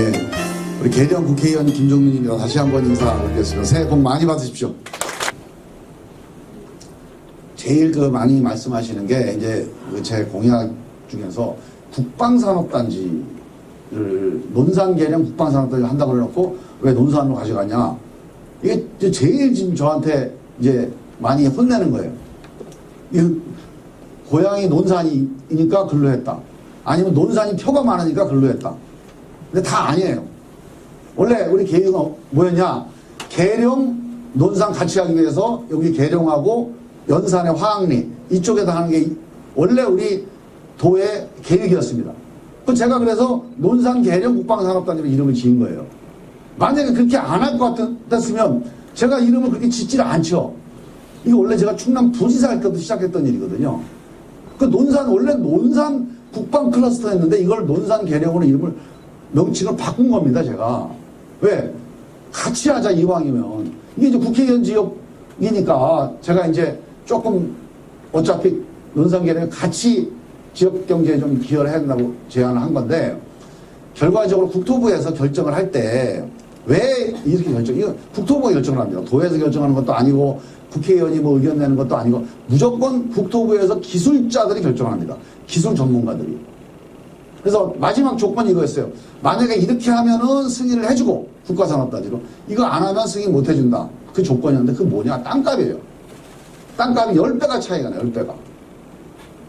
예, 우리 개령 국회의원 김종민입니다. 다시 한번 인사드리겠습니다. 새해 복 많이 받으십시오. 제일 그 많이 말씀하시는 게 이제 그제 공약 중에서 국방산업단지를 논산 개령 국방산업단지 한다고 그래놓고 왜 논산으로 가져가냐 이게 제일 지금 저한테 이제 많이 혼내는 거예요. 이 고향이 논산이니까 근로 했다. 아니면 논산이 표가 많으니까 근로 했다. 근데 다 아니에요. 원래 우리 계획은 뭐였냐? 계룡, 논산 같이 하기 위해서 여기 계룡하고 연산의 화학리 이쪽에다 하는 게 원래 우리 도의 계획이었습니다. 그 제가 그래서 논산 계룡 국방산업단지로 이름을 지은 거예요. 만약에 그렇게 안 할 것 같았으면 제가 이름을 그렇게 짓지를 않죠. 이거 원래 제가 충남 부지사 할 때부터 시작했던 일이거든요. 그 논산 원래 논산 국방 클러스터였는데 이걸 논산 계령으로 이름을 명칭을 바꾼 겁니다 제가 왜 같이 하자 이왕이면 이게 이제 국회의원 지역이니까 제가 이제 조금 어차피 논산 계령 같이 지역 경제에 좀 기여를 해야 된다고 제안을 한 건데 결과적으로 국토부에서 결정을 할 때 왜 이렇게 결정, 이거 국토부가 결정을 합니다. 도에서 결정하는 것도 아니고 국회의원이 뭐 의견 내는 것도 아니고 무조건 국토부에서 기술자들이 결정합니다. 기술 전문가들이. 그래서 마지막 조건이 이거였어요. 만약에 이렇게 하면은 승인을 해주고 국가산업 단지로 이거 안 하면 승인 못 해준다. 그 조건이었는데 그 뭐냐? 땅값이에요. 땅값이 10배가 차이가 나요. 10배가.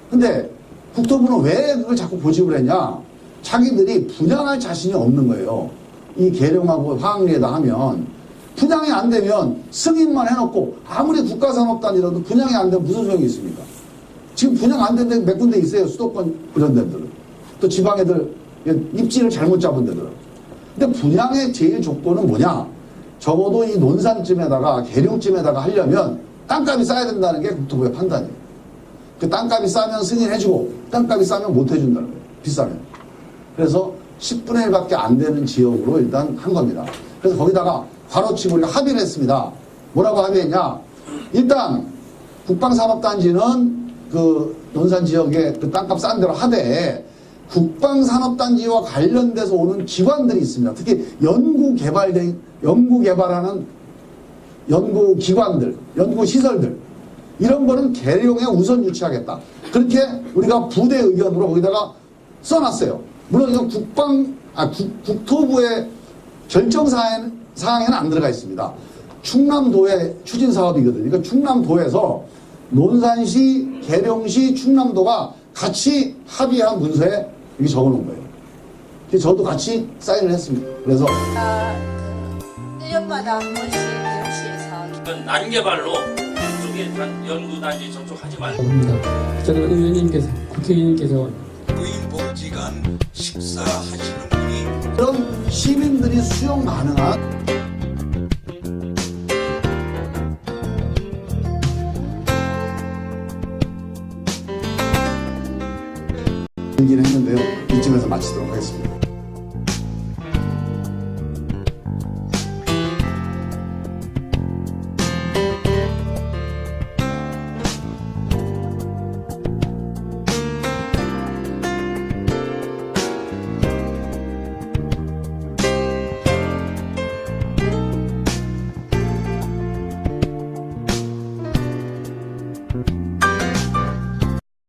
근데 국토부는 왜 그걸 자꾸 고집을 했냐? 자기들이 분양할 자신이 없는 거예요. 이 계룡하고 화학리에다 하면 분양이 안 되면 승인만 해놓고 아무리 국가산업단이라도 분양이 안 되면 무슨 소용이 있습니까? 지금 분양 안 된 데 몇 군데 있어요. 수도권 이런 데들은. 또 지방 애들 입지를 잘못 잡은 데들은. 근데 분양의 제일 조건은 뭐냐? 적어도 이 논산쯤에다가 계룡쯤에다가 하려면 땅값이 싸야 된다는 게 국토부의 판단이에요. 그 땅값이 싸면 승인해주고 땅값이 싸면 못 해준다는 거예요. 비싸면. 그래서 10분의 1밖에 안 되는 지역으로 일단 한 겁니다. 그래서 거기다가 바로치고 우리가 합의를 했습니다. 뭐라고 합의했냐? 일단 국방산업단지는 그 논산 지역에 그 땅값 싼 데로 하되 국방산업단지와 관련돼서 오는 기관들이 있습니다. 특히 연구개발된 연구개발하는 연구기관들, 연구시설들 이런 거는 계룡에 우선 유치하겠다. 그렇게 우리가 부대 의견으로 거기다가 써놨어요. 물론 이건 국방, 아, 국, 국토부의 결정 사항에는, 안 들어가 있습니다. 충남도의 추진 사업이거든요. 그러니까 충남도에서 논산시, 계룡시, 충남도가 같이 합의한 문서에 이게 적어 놓은 거예요. 그래서 저도 같이 사인을 했습니다. 그래서 아, 1년마다 한 번씩 그건 난개발로 그쪽에 단 연구단지 접촉하지 말고 겁니다. 저는 의원님께서 국회의원님께서 부인복지관 식사하시는 분이 그런 시민들이 수용 가능한 얘기를 했는데요. 이쯤에서 마치도록 하겠습니다.